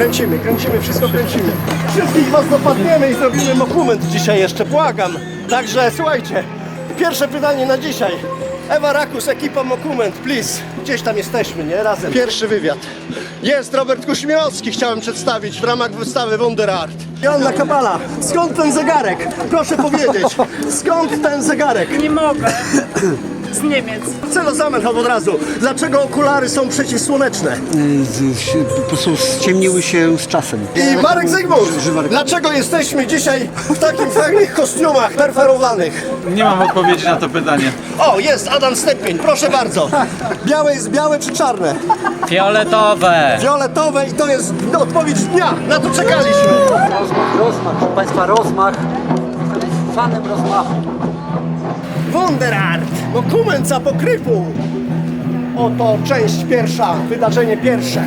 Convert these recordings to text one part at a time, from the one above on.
Kręcimy, kręcimy, wszystko kręcimy. Wszystkich was dopadniemy i zrobimy dokument dzisiaj jeszcze, błagam. Także słuchajcie, pierwsze pytanie na dzisiaj. Ewa Rakus, ekipa Mokument, please. Gdzieś tam jesteśmy, nie? Razem. Pierwszy wywiad. Jest Robert Kuśmiowski, chciałem przedstawić w ramach wystawy Wonder Art. Joanna Kabala, skąd ten zegarek? Proszę powiedzieć, skąd ten zegarek? Nie mogę. Z Niemiec. Marcelo Zamenhof od razu. Dlaczego okulary są przeciwsłoneczne? po prostu ściemniły się z czasem. I Marek Zygmunt, dlaczego jesteśmy dzisiaj w takich fajnych kostiumach perferowanych? Nie mam odpowiedzi na to pytanie. O, jest Adam Stepień, proszę bardzo. Białe jest białe czy czarne? Fioletowe! Fioletowe i to jest odpowiedź dnia. Na to czekaliśmy. Rozmach, rozmach, proszę Państwa, rozmach. Fanem rozmachu. Wonder Art, dokument za pokrypu. Oto część pierwsza, wydarzenie pierwsze.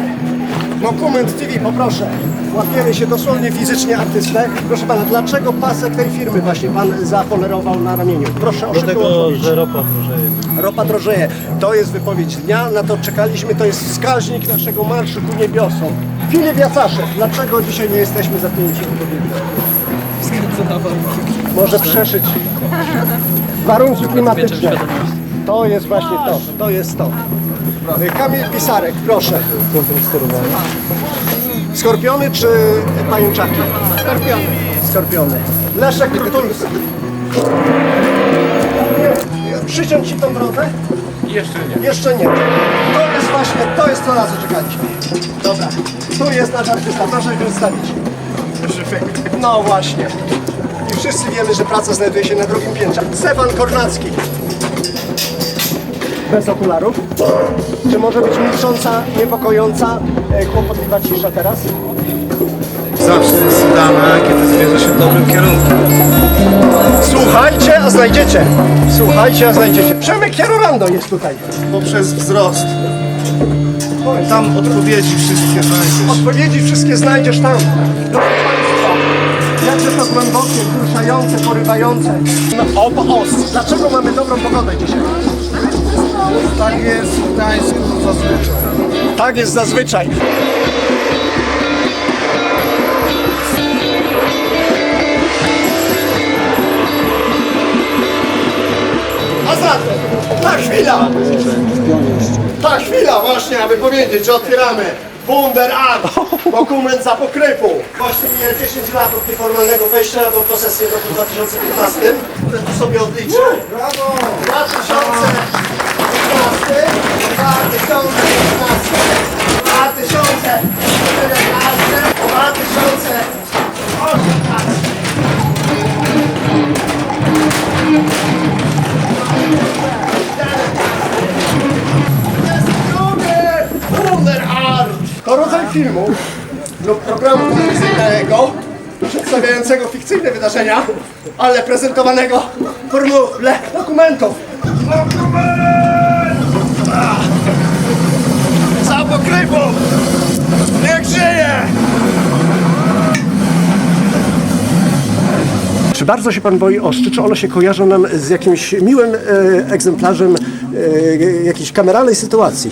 Dokument TV, poproszę. Łapiemy się dosłownie fizycznie artystę. Proszę pana, dlaczego pasek tej firmy właśnie pan zapolerował na ramieniu? Proszę o szybką odpowiedź. ropa drożeje. Ropa drożeje. To jest wypowiedź dnia, na to czekaliśmy, to jest wskaźnik naszego marszu ku niebiosom. Filip Jacaszek, dlaczego dzisiaj nie jesteśmy zapięci do Może przeszyć warunki klimatyczne. To jest właśnie to, to jest to. Kamil Pisarek, proszę. Skorpiony czy pajęczaki? Skorpiony. Skorpiony. Leszek Krutulski. Przyciąć ci tą brodę? Jeszcze nie. Jeszcze nie. To jest właśnie, to jest to na co czekaliśmy. Dobra. Tu jest nasz artysta, proszę się przedstawić. No właśnie. I wszyscy wiemy, że praca znajduje się na drugim piętrze. Stefan Kornacki. Bez okularów. Czy może być milcząca, niepokojąca, e, kłopotliwa cisza teraz? Zawsze jest dane, kiedy zmierza się w dobrym kierunku. Słuchajcie, a znajdziecie. Słuchajcie, a znajdziecie. Przemek Jarorando jest tutaj. Poprzez wzrost. Tam odpowiedzi wszystkie znajdziesz. Odpowiedzi wszystkie znajdziesz tam. Jakże to głębokie, wzruszające, porywające. No, dlaczego mamy dobrą pogodę dzisiaj? Tak jest w Gdańsku zazwyczaj. Tak jest zazwyczaj. A zatem, ta chwila, ta chwila właśnie, aby powiedzieć, że otwieramy Wunder Art, dokument za pokrypu. Właśnie mija 10 lat od nieformalnego wejścia na tą posesję w roku 2015. Ten sobie odliczę. Brawo! 2015, 2015, rodzaj filmu lub programu telewizyjnego przedstawiającego fikcyjne wydarzenia, ale prezentowanego w formule dokumentów. Dokument! Za pokrywą! Niech żyje! Czy bardzo się Pan boi ostrzy? Czy one się kojarzą nam z jakimś miłym e, egzemplarzem e, jakiejś kameralnej sytuacji?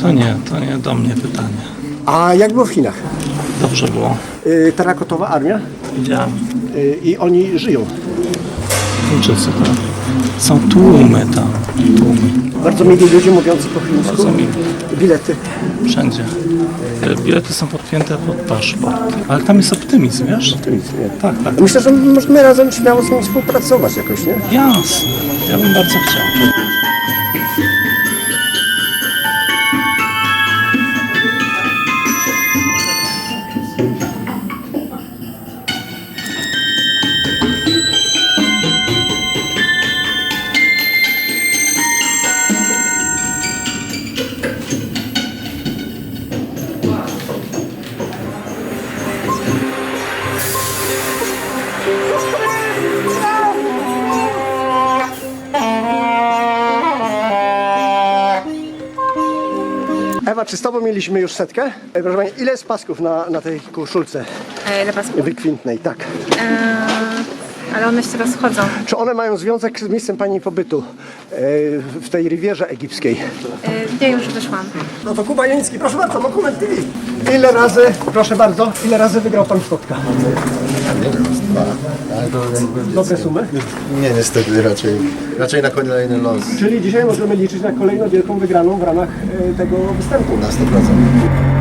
To nie, to nie do mnie pytanie. A jak było w Chinach? Dobrze było. E, terakotowa armia Widziałem. e, i oni żyją. Chińczycy, tak? Są tłumy tam. Tłumy. Bardzo mili ludzie mówiący po chińsku. Bardzo mili. Bilety. Wszędzie. E, Bilety są podpięte pod paszport. Ale tam jest optymizm, wiesz? Optymizm, nie? Tak, tak. Myślę, że możemy razem śmiało z nim współpracować jakoś, nie? Jasne. Ja bym bardzo chciał. Ewa, czy z Tobą mieliśmy już setkę? E, Proszę Pani, ile jest pasków na, na tej koszulce E, Ile wykwintnej? Tak. Ale one się teraz chodzą. Czy one mają związek z miejscem Pani pobytu e, w tej rywierze egipskiej? Y, Ja już wyszłam. No to Kuba Janicki, proszę bardzo, Dokument TV. Ile razy, proszę bardzo, ile razy wygrał Pan w kotka? Ale to jakby Dobre sumy? nie niestety raczej. Raczej na kolejny los Czyli dzisiaj możemy liczyć na kolejną wielką wygraną w ramach e, tego występu. na 100%.